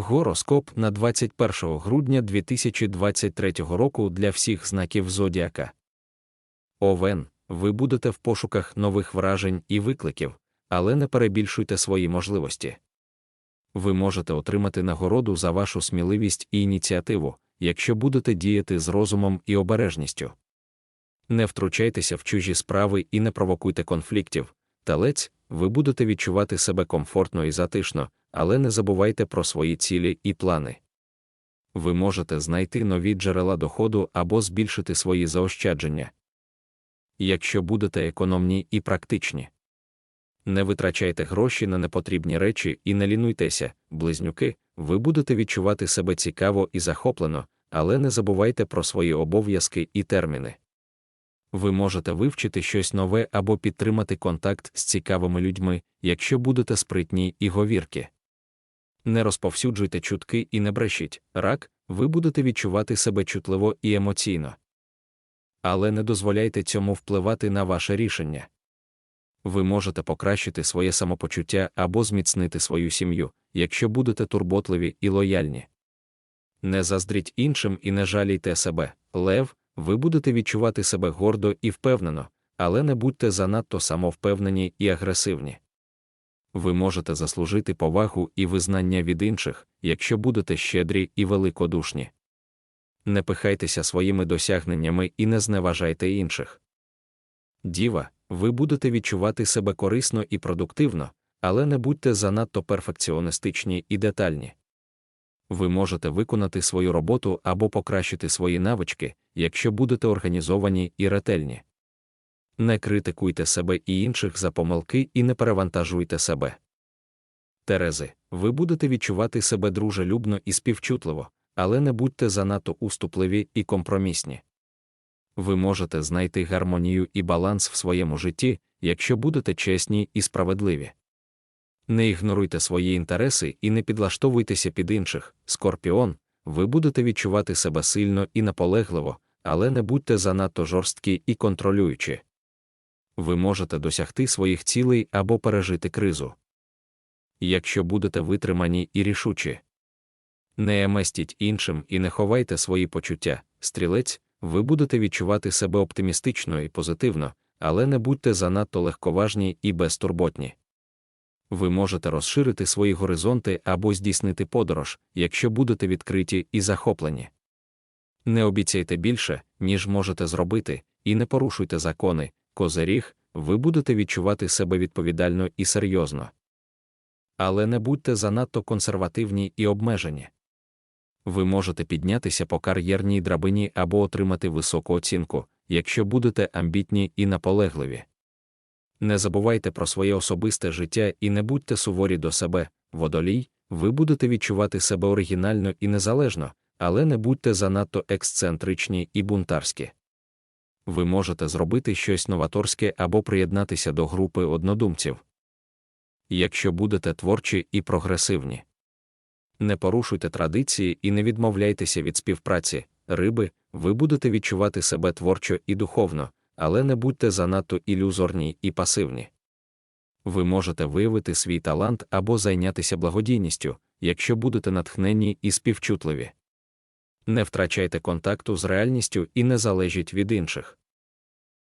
Гороскоп на 21 грудня 2023 року для всіх знаків Зодіака. Овен, ви будете в пошуках нових вражень і викликів, але не перебільшуйте свої можливості. Ви можете отримати нагороду за вашу сміливість і ініціативу, якщо будете діяти з розумом і обережністю. Не втручайтеся в чужі справи і не провокуйте конфліктів. Талець, ви будете відчувати себе комфортно і затишно, але не забувайте про свої цілі і плани. Ви можете знайти нові джерела доходу або збільшити свої заощадження. Якщо будете економні і практичні. Не витрачайте гроші на непотрібні речі і не лінуйтеся, близнюки, ви будете відчувати себе цікаво і захоплено, але не забувайте про свої обов'язки і терміни. Ви можете вивчити щось нове або підтримати контакт з цікавими людьми, якщо будете спритні і говірки. Не розповсюджуйте чутки і не брешіть, рак, ви будете відчувати себе чутливо і емоційно. Але не дозволяйте цьому впливати на ваше рішення. Ви можете покращити своє самопочуття або зміцнити свою сім'ю, якщо будете турботливі і лояльні. Не заздріть іншим і не жалійте себе, лев, ви будете відчувати себе гордо і впевнено, але не будьте занадто самовпевнені і агресивні. Ви можете заслужити повагу і визнання від інших, якщо будете щедрі і великодушні. Не пихайтеся своїми досягненнями і не зневажайте інших. Діва, ви будете відчувати себе корисно і продуктивно, але не будьте занадто перфекціоністичні і детальні. Ви можете виконати свою роботу або покращити свої навички, якщо будете організовані і ретельні. Не критикуйте себе і інших за помилки і не перевантажуйте себе. Терези, ви будете відчувати себе дружелюбно і співчутливо, але не будьте занадто уступливі і компромісні. Ви можете знайти гармонію і баланс в своєму житті, якщо будете чесні і справедливі. Не ігноруйте свої інтереси і не підлаштовуйтеся під інших. Скорпіон, ви будете відчувати себе сильно і наполегливо, але не будьте занадто жорсткі і контролюючі. Ви можете досягти своїх цілей або пережити кризу. Якщо будете витримані і рішучі. Не еместіть іншим і не ховайте свої почуття, стрілець, ви будете відчувати себе оптимістично і позитивно, але не будьте занадто легковажні і безтурботні. Ви можете розширити свої горизонти або здійснити подорож, якщо будете відкриті і захоплені. Не обіцяйте більше, ніж можете зробити, і не порушуйте закони, козиріг, ви будете відчувати себе відповідально і серйозно. Але не будьте занадто консервативні і обмежені. Ви можете піднятися по кар'єрній драбині або отримати високу оцінку, якщо будете амбітні і наполегливі. Не забувайте про своє особисте життя і не будьте суворі до себе, водолій, ви будете відчувати себе оригінально і незалежно, але не будьте занадто ексцентричні і бунтарські. Ви можете зробити щось новаторське або приєднатися до групи однодумців. Якщо будете творчі і прогресивні. Не порушуйте традиції і не відмовляйтеся від співпраці, риби, ви будете відчувати себе творчо і духовно, але не будьте занадто ілюзорні і пасивні. Ви можете виявити свій талант або зайнятися благодійністю, якщо будете натхненні і співчутливі. Не втрачайте контакту з реальністю і не залежіть від інших.